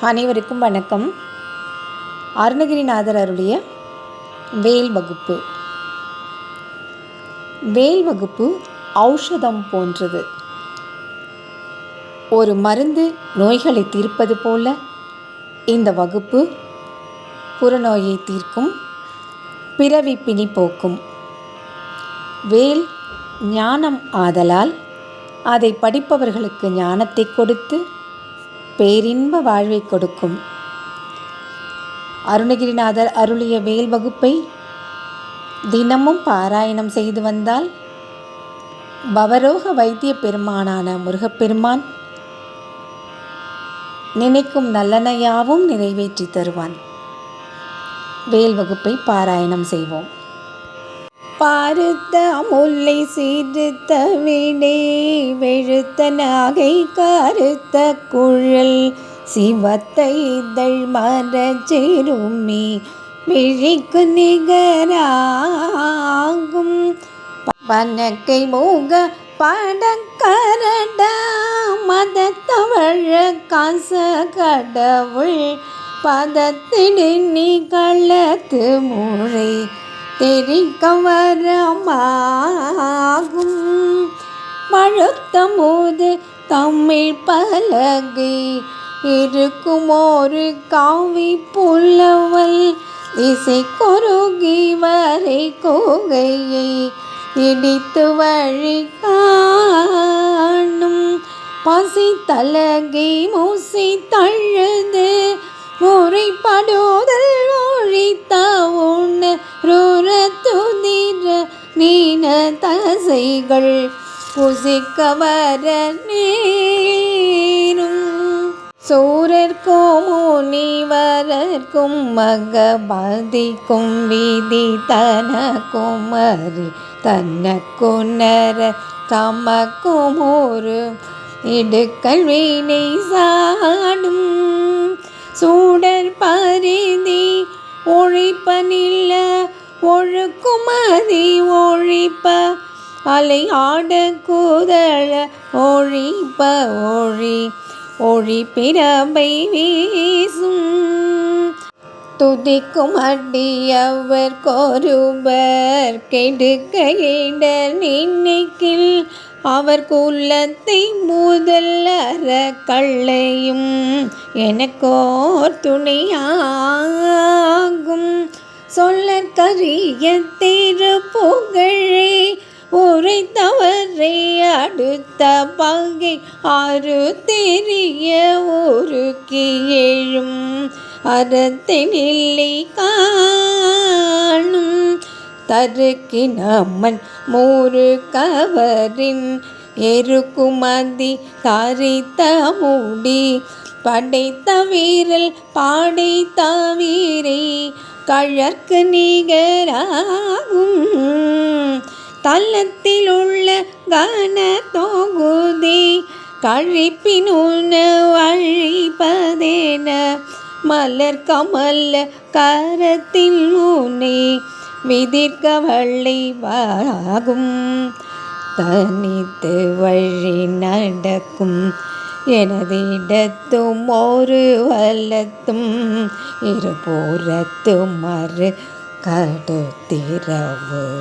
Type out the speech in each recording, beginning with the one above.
அனைவருக்கும் வணக்கம். அருணகிரிநாதர் அருளிய வேல் வகுப்பு. வேல் வகுப்பு ஔஷதம் போன்றது. ஒரு மருந்து நோய்களை தீர்ப்பது போல இந்த வகுப்பு புறநோயை தீர்க்கும் பிறவி பிணி போக்கும். வேல் ஞானம் ஆதலால் அதை படிப்பவர்களுக்கு ஞானத்தை கொடுத்து பேரின்ப வாழ்வை கொடுக்கும். அருணகிரிநாதர் அருளிய வேல் வகுப்பை தினமும் பாராயணம் செய்து வந்தால் பவரோக வைத்திய பெருமானான முருகப்பெருமான் நினைக்கும் நல்லனையாவும் நிறைவேற்றி தருவான். வேல் வகுப்பை பாராயணம் செய்வோம். பாருத்த முல்லை சீர்த்த விடே வெழுத்த நாகை கருத்த குழல் சிவத்த இதழ் மரச்சிறுமி விழிக்கு நிகராகும். பனக்கை மூக படக்கரடா மதத்தவழ காச கடவுள் பதத்திடு நீ களத்து முறை தெரிக்க வரமாகும் மழுத்தமோது தமிழ் பலகை இருக்கும் ஒரு காவி புலவல் இசை கொருகி வரை கோகையை இடித்து வழி காணும் பசி தலகை மூசி தழுது முறைப்படுதல் ஒழித்த உண்ண ருர துதிர நீன தசைகள் புசிக்க வர நேரும். சூரர்க்கும் முனிவரர்க்கும் மகபதிக்கும் விதி தனக்கும் அறி தனக்குணர தமக்கும் ஒரு இடுக்கல் வீணை சாடும். பரிதி ஒழிப்பனில்ல ஒழுக்குமதி ஒழிப்ப. அலை ஆட கூதழ ஒழிப்ப ஒழி ஒழி பிறவை வீசும். துதிக்கும் அடியவர் கொருவர். கெடுக்க இடர் நினைக்கில் அவர் குலத்தை முதல்லற கள்ளையும் எனக்கோர் துணையாகும். சொல்லற்கரிய திரு புகழே உரைத்தவரே அடுத்த பங்கை ஆறு தெரிய ஊருக்கு எழும் அறத்தினில்லை காணும். தருக்கு நம்மன் மூறு கவரின் எருக்குமதி தரித்த முடி. படைத்த வீரல் பாடைத்த வீரை கழற்கு நிகராகும். தள்ளத்தில் உள்ள கன தொகுதி கழிப்பினுன வழிப்பதேன மலர் கமல்ல கரத்தில் ஊனே விதிர்க வள்ளி வாகும் தனித்து வழி நடக்கும். எனதிடத்தும் ஒரு வல்லத்தும் இருபுறத்தும் மறு கடுத்திரவு.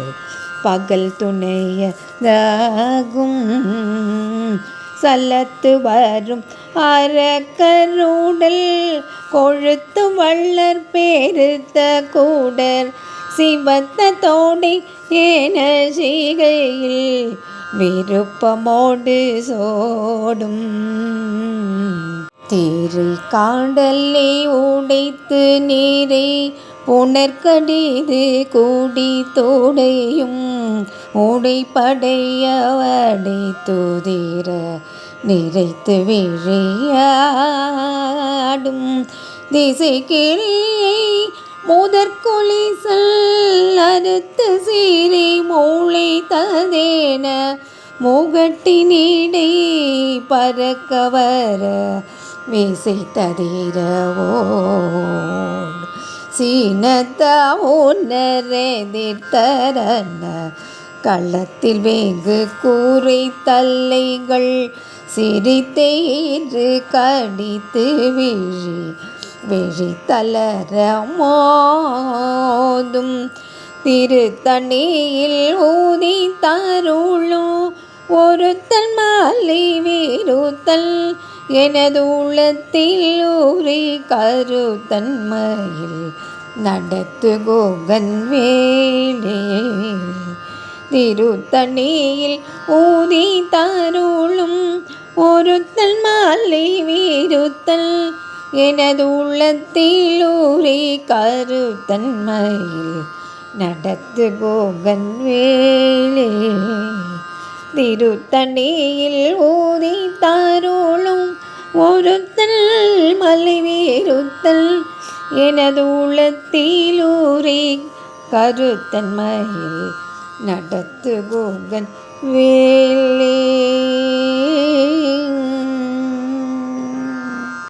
பகல் துணையதாகும். சலத்து வரும். அறக்கருடல் கொழுத்து வள்ளர் பேருத்த கூடர். சிவத்த தோடி ஏன சீகையில் விருப்பமோடு சோடும். தீரை காண்டலை உடைத்து நீரை புனர்கடிது கூடி தோடையும். உடைப்படையவடை துதிர நிறைத்து விழியாடும் திசை கிளியை முதற்கொலிசல் அறுத்து சீரை மூளை ததேன முகட்டினீடை பறக்க வர வீசை ததிரவோடு சீனத்த உன்னரெதிர்த்தரன களத்தில் வேங்கு கூரை தல்லைகள் சிரித்தேறு கடித்து விழி. விழி தளர மோதும் திருத்தணியில் ஊதி தருளும். ஒருத்தல் மாலை வீருத்தல் எனது உள்ளத்தில் ஊறி கருத்தன்மையில் நடத்து கோகன் வேலே. திருத்தணியில் ஊதி தருளும் ஒருத்தல் மாலை வீருத்தல். எனது உள்ளத்தில் ஊறி கருத்தன்மையில் நடத்து கோகன் வேலே. திருத்தணியில் ஊதி தருளும் ஒருத்தல் மலை வேறுத்தல் எனது உள்ளத்தில் கருத்தன் மயில் நடத்து கோகன் வேலே.